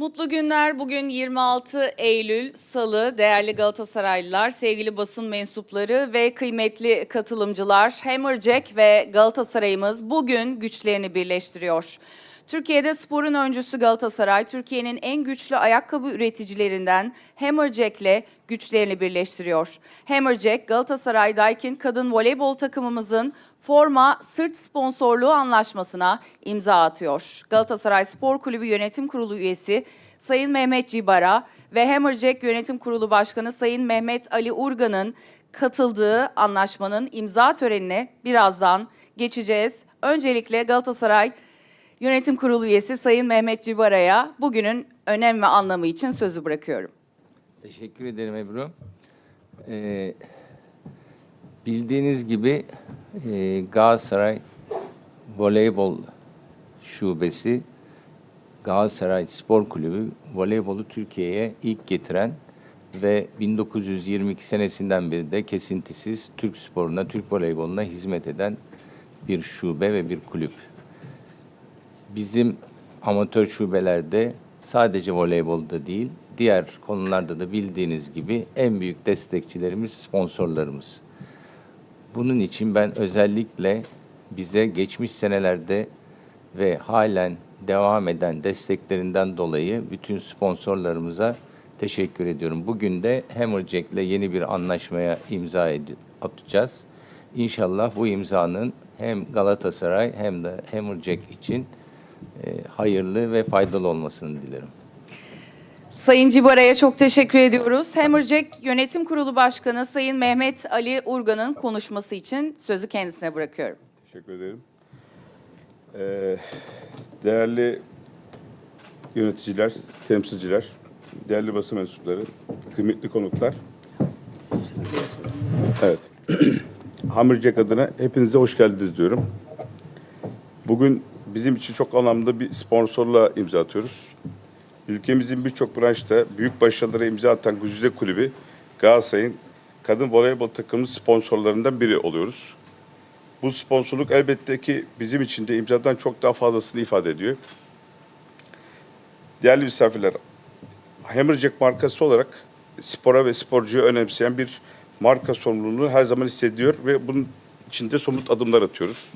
Mutlu günler. Bugün 26 Eylül Salı. Değerli Galatasaraylılar, sevgili basın mensupları ve kıymetli katılımcılar. Hammerjack ve Galatasaray'ımız bugün güçlerini birleştiriyor. Türkiye'de sporun öncüsü Galatasaray, Türkiye'nin en güçlü ayakkabı üreticilerinden Hammerjack'le güçlerini birleştiriyor. Hammerjack, Galatasaray Daikin kadın voleybol takımımızın forma sırt sponsorluğu anlaşmasına imza atıyor. Galatasaray Spor Kulübü Yönetim Kurulu üyesi Sayın Mehmet Cibara ve Hammerjack Yönetim Kurulu Başkanı Sayın Mehmet Ali Urgan'ın katıldığı anlaşmanın imza törenine birazdan geçeceğiz. Öncelikle Galatasaray Yönetim Kurulu üyesi Sayın Mehmet Cibara'ya bugünün önem ve anlamı için sözü bırakıyorum. Teşekkür ederim Ebru. Ee, bildiğiniz gibi e, Galatasaray Voleybol Şubesi Galatasaray Spor Kulübü voleybolu Türkiye'ye ilk getiren ve 1922 senesinden beri de kesintisiz Türk sporuna, Türk voleyboluna hizmet eden bir şube ve bir kulüp. Bizim amatör şubelerde sadece voleybolda değil, diğer konularda da bildiğiniz gibi en büyük destekçilerimiz, sponsorlarımız. Bunun için ben özellikle bize geçmiş senelerde ve halen devam eden desteklerinden dolayı bütün sponsorlarımıza teşekkür ediyorum. Bugün de Hammerjack'le yeni bir anlaşmaya imza atacağız. İnşallah bu imzanın hem Galatasaray hem de Hammerjack için hayırlı ve faydalı olmasını dilerim. Sayın Cibara'ya çok teşekkür ediyoruz. Hammerjack Yönetim Kurulu Başkanı Sayın Mehmet Ali Urgan'ın konuşması için sözü kendisine bırakıyorum. Teşekkür ederim. Ee, değerli yöneticiler, temsilciler, değerli basın mensupları, kıymetli konuklar. Evet. Hammerjack adına hepinize hoş geldiniz diyorum. Bugün bizim için çok anlamlı bir sponsorla imza atıyoruz. Ülkemizin birçok branşta büyük başarılara imza atan Güzide Kulübü Galatasaray'ın kadın voleybol takımının sponsorlarından biri oluyoruz. Bu sponsorluk elbette ki bizim için de imzadan çok daha fazlasını ifade ediyor. Değerli misafirler, Hammerjack markası olarak spora ve sporcuyu önemseyen bir marka sorumluluğunu her zaman hissediyor ve bunun içinde somut adımlar atıyoruz.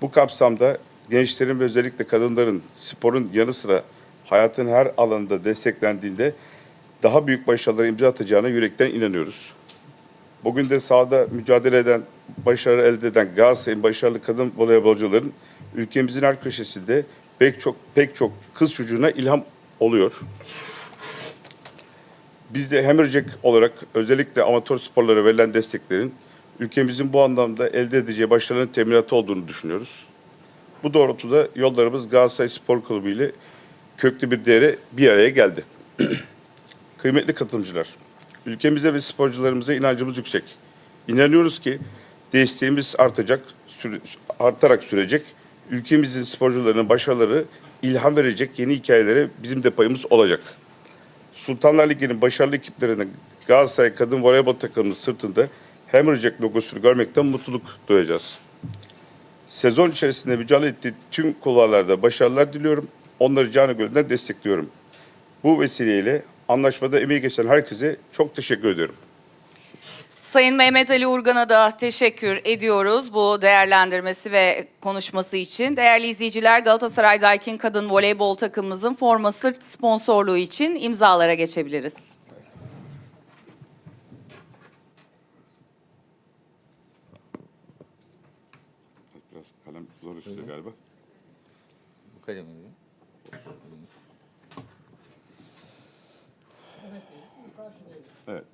Bu kapsamda gençlerin ve özellikle kadınların sporun yanı sıra hayatın her alanında desteklendiğinde daha büyük başarılara imza atacağına yürekten inanıyoruz. Bugün de sahada mücadele eden, başarı elde eden Galatasaray'ın başarılı kadın voleybolcuların ülkemizin her köşesinde pek çok pek çok kız çocuğuna ilham oluyor. Biz de Hammerjack olarak özellikle amatör sporlara verilen desteklerin ülkemizin bu anlamda elde edeceği başarının teminatı olduğunu düşünüyoruz. Bu doğrultuda yollarımız Galatasaray Spor Kulübü ile köklü bir değere bir araya geldi. Kıymetli katılımcılar, ülkemize ve sporcularımıza inancımız yüksek. İnanıyoruz ki desteğimiz artacak, süre- artarak sürecek. Ülkemizin sporcularının başarıları ilham verecek yeni hikayelere bizim de payımız olacak. Sultanlar Ligi'nin başarılı ekiplerinin Galatasaray Kadın Voleybol takımının sırtında Hammerjack logosunu görmekten mutluluk duyacağız. Sezon içerisinde mücadele ettiği tüm kulvarlarda başarılar diliyorum. Onları canı gönülden destekliyorum. Bu vesileyle anlaşmada emeği geçen herkese çok teşekkür ediyorum. Sayın Mehmet Ali Urgan'a da teşekkür ediyoruz bu değerlendirmesi ve konuşması için. Değerli izleyiciler Galatasaray Daikin Kadın Voleybol takımımızın forma sırt sponsorluğu için imzalara geçebiliriz. Biraz kalem zor üstüde galiba. Bu kadar mı? Evet.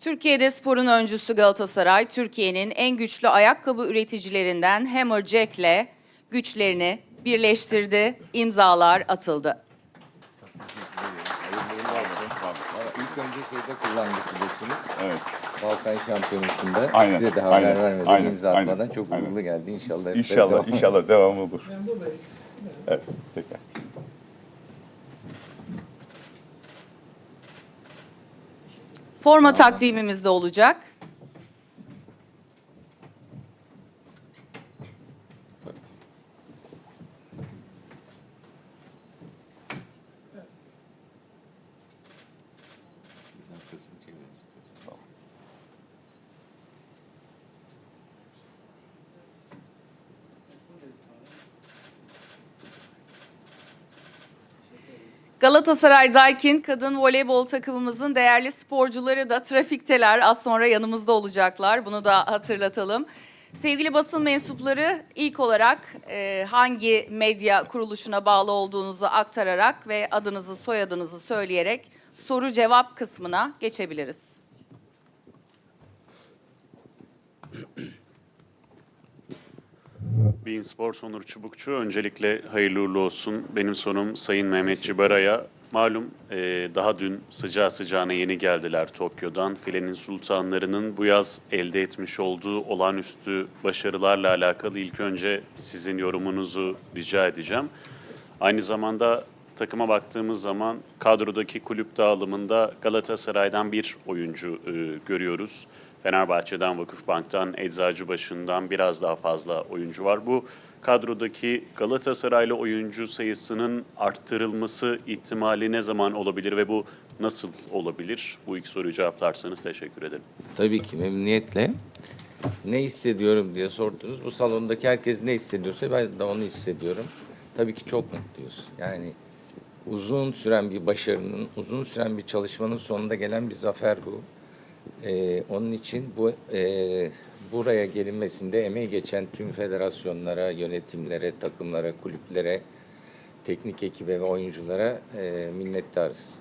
Türkiye'de sporun öncüsü Galatasaray, Türkiye'nin en güçlü ayakkabı üreticilerinden Hammerjack'le güçlerini birleştirdi, imzalar atıldı. İlk önce şeyde kullandık biliyorsunuz. Evet. Balkan Şampiyonası'nda. Aynen, Size de haber aynen, vermeden aynen, imza aynen, atmadan çok aynen. uğurlu geldi. İnşallah. İnşallah, devam- inşallah devam olur. Evet, tekrar. Forma takdimimiz de olacak. Galatasaray Daikin kadın voleybol takımımızın değerli sporcuları da trafikteler. Az sonra yanımızda olacaklar. Bunu da hatırlatalım. Sevgili basın mensupları ilk olarak e, hangi medya kuruluşuna bağlı olduğunuzu aktararak ve adınızı soyadınızı söyleyerek soru cevap kısmına geçebiliriz. Bein Sports Onur Çubukçu. Öncelikle hayırlı uğurlu olsun. Benim sonum Sayın Mehmet Cibara'ya. Malum e, daha dün sıcağı sıcağına yeni geldiler Tokyo'dan. Filenin sultanlarının bu yaz elde etmiş olduğu olağanüstü başarılarla alakalı ilk önce sizin yorumunuzu rica edeceğim. Aynı zamanda takıma baktığımız zaman kadrodaki kulüp dağılımında Galatasaray'dan bir oyuncu e, görüyoruz. Fenerbahçe'den, Vakıfbank'tan, Eczacıbaşı'ndan biraz daha fazla oyuncu var. Bu kadrodaki Galatasaraylı oyuncu sayısının arttırılması ihtimali ne zaman olabilir ve bu nasıl olabilir? Bu ilk soruyu cevaplarsanız teşekkür ederim. Tabii ki memnuniyetle. Ne hissediyorum diye sordunuz. Bu salondaki herkes ne hissediyorsa ben de onu hissediyorum. Tabii ki çok mutluyuz. Yani uzun süren bir başarının, uzun süren bir çalışmanın sonunda gelen bir zafer bu. Ee, onun için bu e, buraya gelinmesinde emeği geçen tüm federasyonlara, yönetimlere, takımlara, kulüplere, teknik ekibe ve oyunculara e, minnettarız.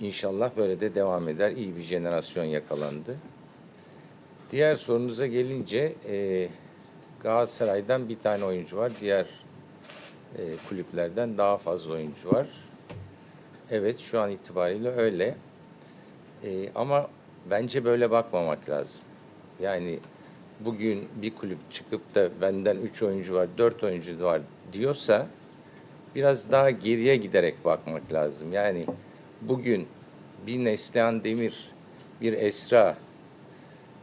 İnşallah böyle de devam eder. İyi bir jenerasyon yakalandı. Diğer sorunuza gelince e, Galatasaray'dan bir tane oyuncu var. Diğer e, kulüplerden daha fazla oyuncu var. Evet şu an itibariyle öyle. E, ama bence böyle bakmamak lazım. Yani bugün bir kulüp çıkıp da benden üç oyuncu var, dört oyuncu var diyorsa biraz daha geriye giderek bakmak lazım. Yani bugün bir Neslihan Demir, bir Esra,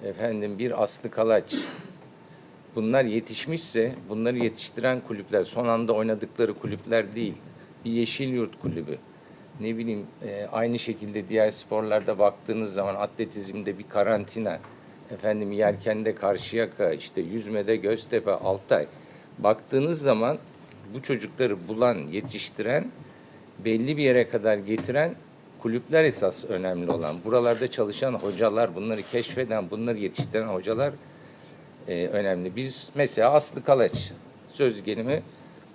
efendim bir Aslı Kalaç bunlar yetişmişse bunları yetiştiren kulüpler son anda oynadıkları kulüpler değil. Bir Yeşilyurt kulübü. Ne bileyim e, aynı şekilde diğer sporlarda baktığınız zaman atletizmde bir karantina, efendim yelkende Karşıyaka, işte yüzmede Göztepe, Altay. Baktığınız zaman bu çocukları bulan, yetiştiren, belli bir yere kadar getiren kulüpler esas önemli olan. Buralarda çalışan hocalar, bunları keşfeden, bunları yetiştiren hocalar e, önemli. Biz mesela Aslı Kalaç söz gelimi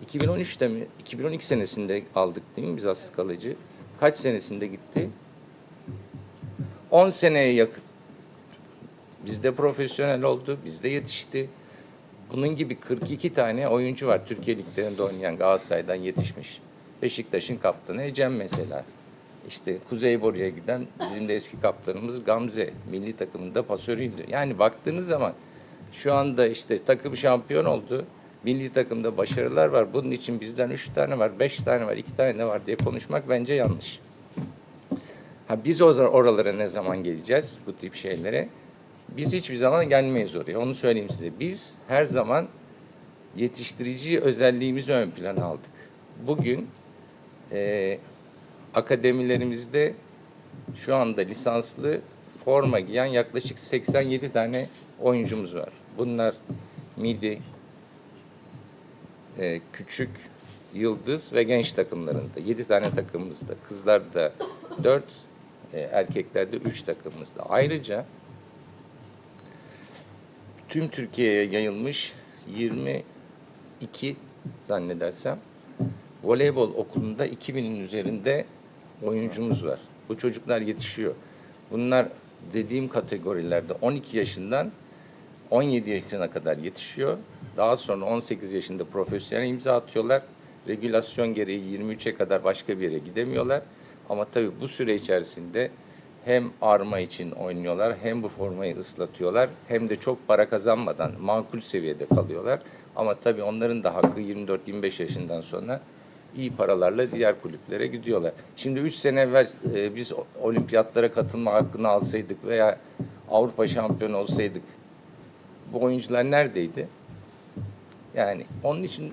2013'te mi 2012 senesinde aldık değil mi biz Aslı Kalaç'ı? Kaç senesinde gitti? 10 seneye yakın. Bizde profesyonel oldu, bizde yetişti. Bunun gibi 42 tane oyuncu var Türkiye liglerinde oynayan Galatasaray'dan yetişmiş. Beşiktaş'ın kaptanı Ecem mesela. İşte Kuzeyboru'ya giden bizim de eski kaptanımız Gamze. Milli takımında pasörüydü. Yani baktığınız zaman şu anda işte takım şampiyon oldu. Milli takımda başarılar var. Bunun için bizden üç tane var, beş tane var, iki tane var diye konuşmak bence yanlış. Ha biz o zaman oralara ne zaman geleceğiz bu tip şeylere? Biz hiçbir zaman gelmeyiz oraya. Onu söyleyeyim size. Biz her zaman yetiştirici özelliğimizi ön plana aldık. Bugün e, akademilerimizde şu anda lisanslı forma giyen yaklaşık 87 tane oyuncumuz var. Bunlar midi, e, küçük, yıldız ve genç takımlarında. 7 tane takımımızda. Kızlarda 4, e, erkeklerde 3 takımımızda. Ayrıca tüm Türkiye'ye yayılmış 22 zannedersem voleybol okulunda 2000'in üzerinde oyuncumuz var. Bu çocuklar yetişiyor. Bunlar dediğim kategorilerde 12 yaşından 17 yaşına kadar yetişiyor. Daha sonra 18 yaşında profesyonel imza atıyorlar. Regülasyon gereği 23'e kadar başka bir yere gidemiyorlar. Ama tabii bu süre içerisinde hem arma için oynuyorlar hem bu formayı ıslatıyorlar hem de çok para kazanmadan makul seviyede kalıyorlar. Ama tabii onların da hakkı 24-25 yaşından sonra iyi paralarla diğer kulüplere gidiyorlar. Şimdi 3 sene evvel e, biz olimpiyatlara katılma hakkını alsaydık veya Avrupa şampiyonu olsaydık bu oyuncular neredeydi? Yani onun için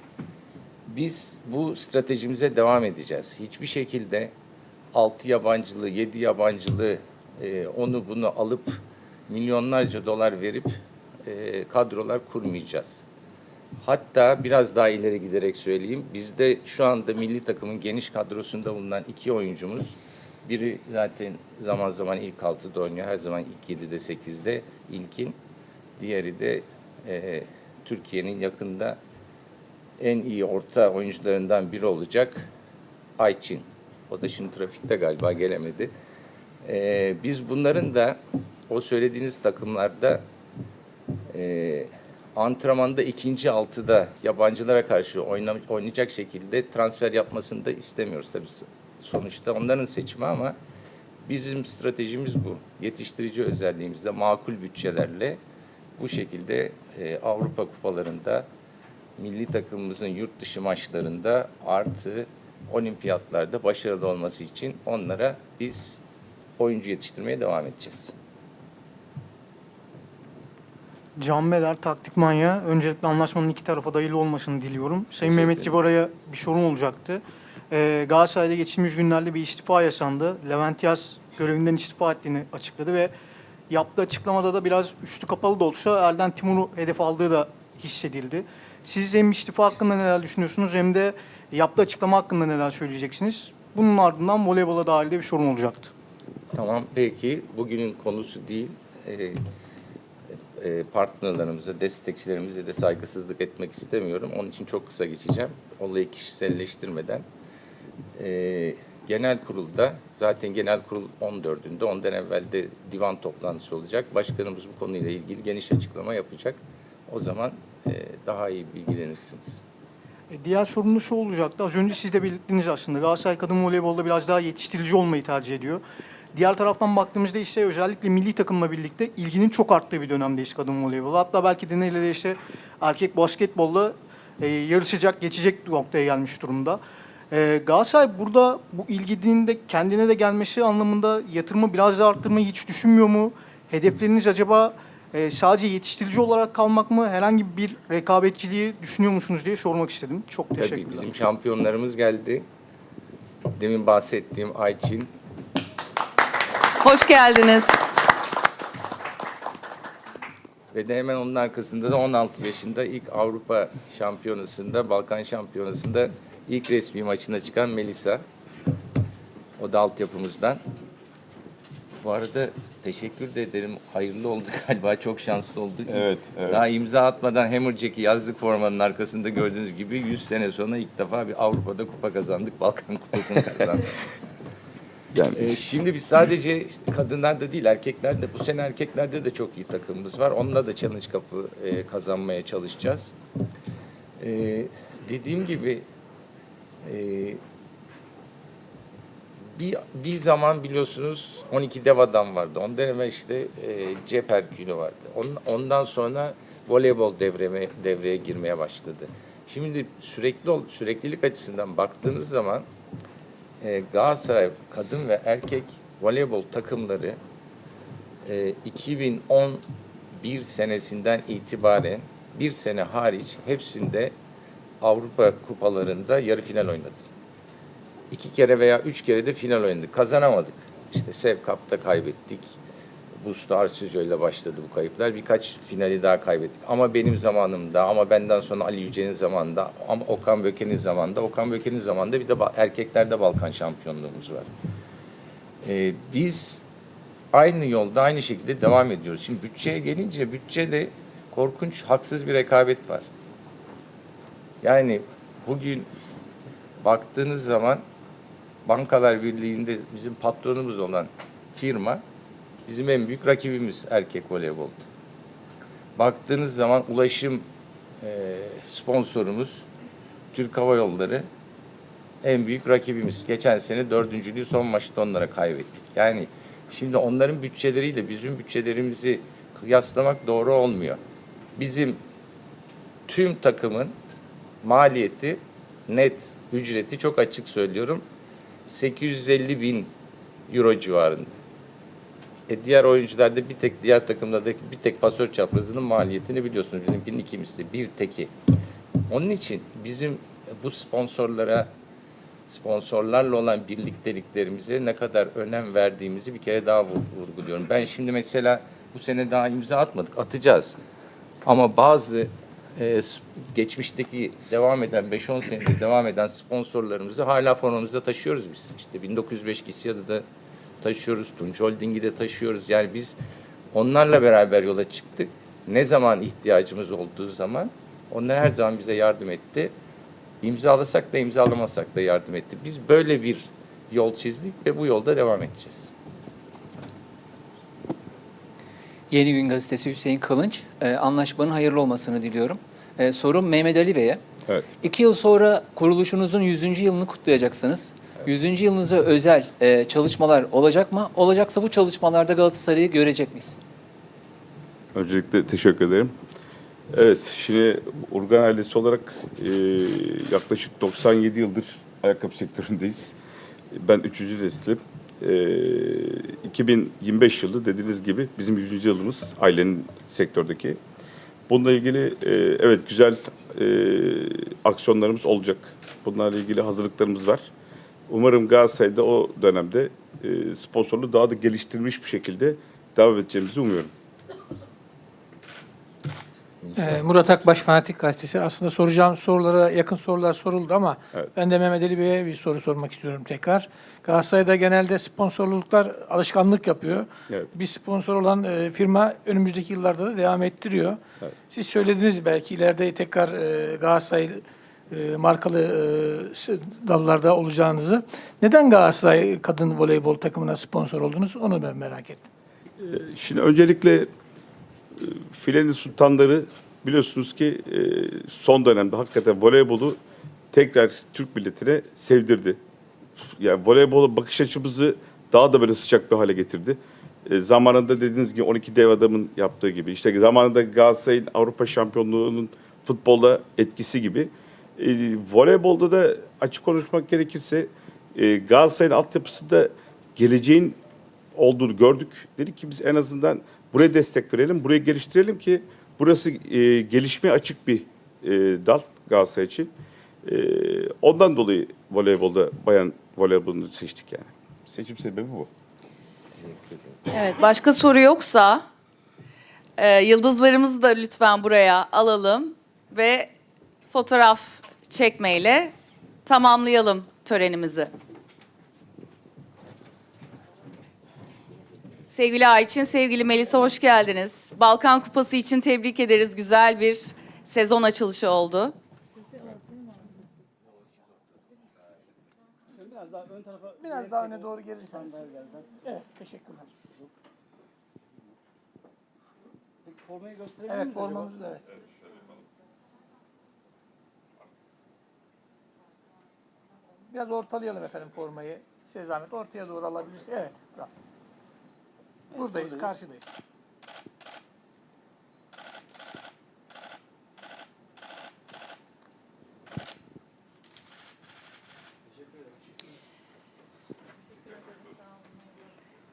biz bu stratejimize devam edeceğiz. Hiçbir şekilde altı yabancılı, yedi yabancılı e, onu bunu alıp milyonlarca dolar verip e, kadrolar kurmayacağız. Hatta biraz daha ileri giderek söyleyeyim. Bizde şu anda milli takımın geniş kadrosunda bulunan iki oyuncumuz. Biri zaten zaman zaman ilk altıda oynuyor. Her zaman ilk yedide, sekizde ilkin. Diğeri de e, Türkiye'nin yakında en iyi orta oyuncularından biri olacak Ayçin. O da şimdi trafikte galiba gelemedi. Ee, biz bunların da o söylediğiniz takımlarda e, antrenmanda ikinci altıda yabancılara karşı oyna- oynayacak şekilde transfer yapmasını da istemiyoruz tabii. Sonuçta onların seçimi ama bizim stratejimiz bu. Yetiştirici özelliğimizde makul bütçelerle bu şekilde e, Avrupa kupalarında milli takımımızın yurt dışı maçlarında artı olimpiyatlarda başarılı olması için onlara biz oyuncu yetiştirmeye devam edeceğiz. Can Beder, Taktik Manya. Öncelikle anlaşmanın iki tarafa da hayırlı olmasını diliyorum. Sayın Mehmet. Cibara'ya bir sorun olacaktı. Ee, Galatasaray'da geçtiğimiz günlerde bir istifa yaşandı. Levent Yaz görevinden istifa ettiğini açıkladı ve yaptığı açıklamada da biraz üstü kapalı da olsa Erden Timur'u hedef aldığı da hissedildi. Siz hem istifa hakkında neler düşünüyorsunuz hem de yaptığı açıklama hakkında neler söyleyeceksiniz? Bunun ardından voleybola dair de bir sorun olacaktı. Tamam peki bugünün konusu değil. Ee, e, partnerlerimize, destekçilerimize de saygısızlık etmek istemiyorum. Onun için çok kısa geçeceğim. Olayı kişiselleştirmeden. Ee, genel kurulda, zaten genel kurul 14'ünde, ondan evvel de divan toplantısı olacak. Başkanımız bu konuyla ilgili geniş açıklama yapacak. O zaman e, daha iyi bilgilenirsiniz. E, Diğer sorun da şu olacaktı. Az önce siz de belirttiniz aslında. Galatasaray kadın voleybolda biraz daha yetiştirici olmayı tercih ediyor. Diğer taraftan baktığımızda ise özellikle milli takımla birlikte ilginin çok arttığı bir dönemdeyiz kadın voleybola. Hatta belki de neyle de işte erkek basketbolla e, yarışacak, geçecek noktaya gelmiş durumda. E, Galatasaray burada bu ilginin de kendine de gelmesi anlamında yatırımı biraz daha arttırmayı hiç düşünmüyor mu? Hedefleriniz acaba e, sadece yetiştirici olarak kalmak mı? Herhangi bir rekabetçiliği düşünüyor musunuz diye sormak istedim. Çok teşekkürler. Tabii bizim şampiyonlarımız geldi. Demin bahsettiğim Ayçin, Hoş geldiniz. Ve de hemen onun arkasında da 16 yaşında ilk Avrupa Şampiyonası'nda, Balkan Şampiyonası'nda ilk resmi maçına çıkan Melisa. O da altyapımızdan. Bu arada teşekkür de ederim. Hayırlı oldu galiba. Çok şanslı olduk. Evet, evet. Daha imza atmadan Hammerjack'i yazdık formanın arkasında gördüğünüz gibi 100 sene sonra ilk defa bir Avrupa'da kupa kazandık. Balkan Kupası'nı kazandık. Yani Ee, şimdi biz sadece işte kadınlarda değil erkeklerde bu sene erkeklerde de çok iyi takımımız var. Onunla da challenge kapı e, kazanmaya çalışacağız. Ee, dediğim gibi e, bir, bir zaman biliyorsunuz 12 dev adam vardı. Ondan evvel işte e, cep herkülü vardı. Onun, ondan sonra voleybol devreme, devreye girmeye başladı. Şimdi sürekli ol- süreklilik açısından baktığınız zaman e, Galatasaray kadın ve erkek voleybol takımları e, 2011 senesinden itibaren bir sene hariç hepsinde Avrupa kupalarında yarı final oynadı. İki kere veya üç kere de final oynadık. Kazanamadık. İşte Sev Cup'ta kaybettik. Busta Arsuzio ile başladı bu kayıplar. Birkaç finali daha kaybettik. Ama benim zamanımda, ama benden sonra Ali Yüce'nin zamanında, ama Okan Böke'nin zamanında, Okan Böke'nin zamanında bir de erkeklerde Balkan şampiyonluğumuz var. Ee, biz aynı yolda, aynı şekilde devam ediyoruz. Şimdi bütçeye gelince, bütçede korkunç, haksız bir rekabet var. Yani bugün baktığınız zaman Bankalar Birliği'nde bizim patronumuz olan firma bizim en büyük rakibimiz erkek voleybolda. Baktığınız zaman ulaşım e, sponsorumuz Türk Hava Yolları en büyük rakibimiz. Geçen sene dördüncülüğü son maçta onlara kaybettik. Yani şimdi onların bütçeleriyle bizim bütçelerimizi kıyaslamak doğru olmuyor. Bizim tüm takımın maliyeti net ücreti çok açık söylüyorum 850 bin euro civarında. E diğer oyuncularda bir tek diğer takımlardaki bir tek pasör çaprazının maliyetini biliyorsunuz. Bizimkinin iki. Bir teki. Onun için bizim bu sponsorlara sponsorlarla olan birlikteliklerimize ne kadar önem verdiğimizi bir kere daha vur- vurguluyorum. Ben şimdi mesela bu sene daha imza atmadık. Atacağız. Ama bazı e, geçmişteki devam eden 5-10 senedir devam eden sponsorlarımızı hala formamızda taşıyoruz biz. İşte 1905 Gisya'da da taşıyoruz. Tunç Holding'i de taşıyoruz. Yani biz onlarla beraber yola çıktık. Ne zaman ihtiyacımız olduğu zaman onlar her zaman bize yardım etti. İmzalasak da imzalamasak da yardım etti. Biz böyle bir yol çizdik ve bu yolda devam edeceğiz. Yeni Gün Gazetesi Hüseyin Kılınç. Ee, anlaşmanın hayırlı olmasını diliyorum. Ee, sorum Mehmet Ali Bey'e. Evet. İki yıl sonra kuruluşunuzun 100. yılını kutlayacaksınız. 100. yılınıza özel e, çalışmalar olacak mı? Olacaksa bu çalışmalarda Galatasaray'ı görecek miyiz? Öncelikle teşekkür ederim. Evet, şimdi Urgan ailesi olarak e, yaklaşık 97 yıldır ayakkabı sektöründeyiz. Ben 3. neslim. E, 2025 yılı dediğiniz gibi bizim 100. yılımız ailenin sektördeki. Bununla ilgili e, evet güzel e, aksiyonlarımız olacak. Bunlarla ilgili hazırlıklarımız var. Umarım Galatasaray'da o dönemde e, sponsorluğu daha da geliştirilmiş bir şekilde devam edeceğimizi umuyorum. Ee, Murat Akbaş Fanatik Gazetesi. Aslında soracağım sorulara yakın sorular soruldu ama Evet. ben de Mehmet Ali Bey'e bir soru sormak istiyorum tekrar. Galatasaray'da genelde sponsorluklar alışkanlık yapıyor. Evet. Bir sponsor olan e, firma önümüzdeki yıllarda da devam ettiriyor. Evet. Siz söylediniz belki ileride tekrar e, Galatasaray e, markalı e, dallarda olacağınızı. Neden Galatasaray kadın voleybol takımına sponsor oldunuz? Onu ben merak ettim. Şimdi öncelikle e, filenin sultanları biliyorsunuz ki e, son dönemde hakikaten voleybolu tekrar Türk milletine sevdirdi. Yani voleybola bakış açımızı daha da böyle sıcak bir hale getirdi. E, zamanında dediğiniz gibi 12 dev adamın yaptığı gibi işte zamanında Galatasaray'ın Avrupa şampiyonluğunun futbola etkisi gibi e, voleybolda da açık konuşmak gerekirse e, Galatasaray'ın altyapısında geleceğin olduğunu gördük. Dedik ki biz en azından buraya destek verelim, burayı geliştirelim ki burası e, gelişmeye açık bir e, dal Galatasaray için. E, ondan dolayı voleybolda bayan voleybolunu seçtik yani. Seçim sebebi bu. Evet, başka soru yoksa e, yıldızlarımızı da lütfen buraya alalım ve fotoğraf çekmeyle tamamlayalım törenimizi. Sevgili Ayçin, sevgili Melisa hoş geldiniz. Balkan Kupası için tebrik ederiz. Güzel bir sezon açılışı oldu. Biraz daha öne doğru gelirseniz. Evet, teşekkürler. Evet, formamız da evet. Biraz ortalayalım efendim formayı. Size zahmet ortaya doğru alabilirsiniz. Evet, bravo. Buradayız, karşıdayız.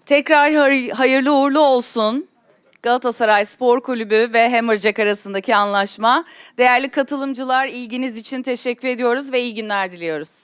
Tekrar hay- hayırlı uğurlu olsun. Galatasaray Spor Kulübü ve Hammerjack arasındaki anlaşma. Değerli katılımcılar ilginiz için teşekkür ediyoruz ve iyi günler diliyoruz.